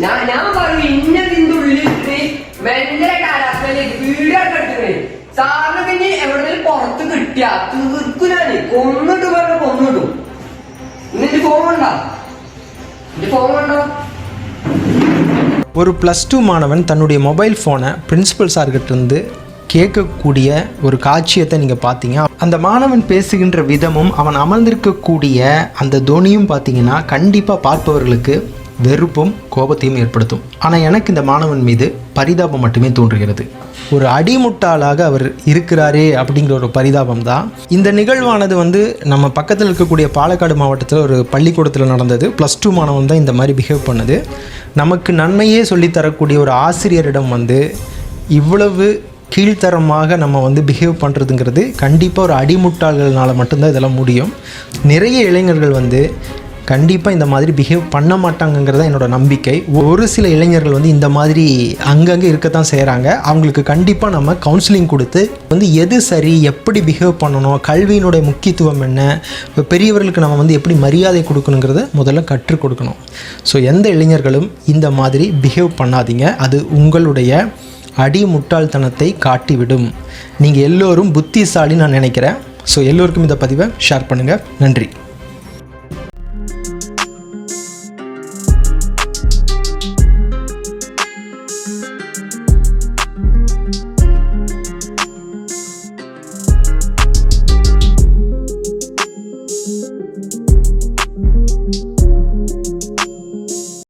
ഞാൻ ഞാൻ ഇവിടെ ഇന്നതിന്റെ ഉള്ളിൽ ഭയങ്കര കാലാവസ്ഥയിലേക്ക് സാറിന് പിന്നെ എവിടെയെങ്കിലും പുറത്ത് കിട്ടിയ തീർക്കുനാണ് കൊന്നിട്ട് നിന്റെ ഫോൺ ഉണ്ടോ നിന്റെ ഫോൺ ഉണ്ടോ ஒரு ப்ளஸ் டூ மாணவன் தன்னுடைய மொபைல் ஃபோனை பிரின்சிபல் சார்கிட்ட இருந்து கேட்கக்கூடிய ஒரு காட்சியத்தை நீங்கள் பார்த்தீங்க அந்த மாணவன் பேசுகின்ற விதமும் அவன் அமர்ந்திருக்கக்கூடிய அந்த தொனியும் பார்த்தீங்கன்னா கண்டிப்பாக பார்ப்பவர்களுக்கு வெறுப்பும் கோபத்தையும் ஏற்படுத்தும். ஆனால் எனக்கு இந்த மாணவன் மீது பரிதாபம் மட்டுமே தோன்றுகிறது. ஒரு அடிமுட்டாளாக அவர் இருக்கிறாரே அப்படிங்கிற ஒரு பரிதாபம் தான். இந்த நிகழ்வானது வந்து நம்ம பக்கத்தில் இருக்கக்கூடிய பாலக்காடு மாவட்டத்தில் ஒரு பள்ளிக்கூடத்தில் நடந்தது. ப்ளஸ் டூ மாணவன் தான் இந்த மாதிரி பிஹேவ் பண்ணுது. நமக்கு நன்மையே சொல்லித் தரக்கூடிய ஒரு ஆசிரியரிடம் வந்து இவ்வளவு கீழ்த்தரமாக நம்ம வந்து பிஹேவ் பண்ணுறதுங்கிறது கண்டிப்பாக ஒரு அடிமுட்டாள்கள்னால மட்டும்தான் இதெல்லாம் முடியும். நிறைய இளைஞர்கள் வந்து கண்டிப்பாக இந்த மாதிரி பிஹேவ் பண்ண மாட்டாங்கங்கிறது என்னோட நம்பிக்கை. ஒரு சில இளைஞர்கள் வந்து இந்த மாதிரி அங்கங்கே இருக்கத்தான் செய்கிறாங்க அவங்களுக்கு கண்டிப்பாக நம்ம கவுன்சிலிங் கொடுத்து வந்து எது சரி எப்படி பிஹேவ் பண்ணணும் கல்வியினுடைய முக்கியத்துவம் என்ன இப்போ பெரியவர்களுக்கு நம்ம வந்து எப்படி மரியாதை கொடுக்கணுங்கிறத முதல்ல கற்றுக் கொடுக்கணும். ஸோ எந்த இளைஞர்களும் இந்த மாதிரி பிஹேவ் பண்ணாதீங்க. அது உங்களுடைய அடி முட்டாள்தனத்தை காட்டிவிடும். நீங்கள் எல்லோரும் புத்திசாலி நான் நினைக்கிறேன். ஸோ எல்லோருக்கும் இந்த பதிவை ஷேர் பண்ணுங்கள் நன்றி.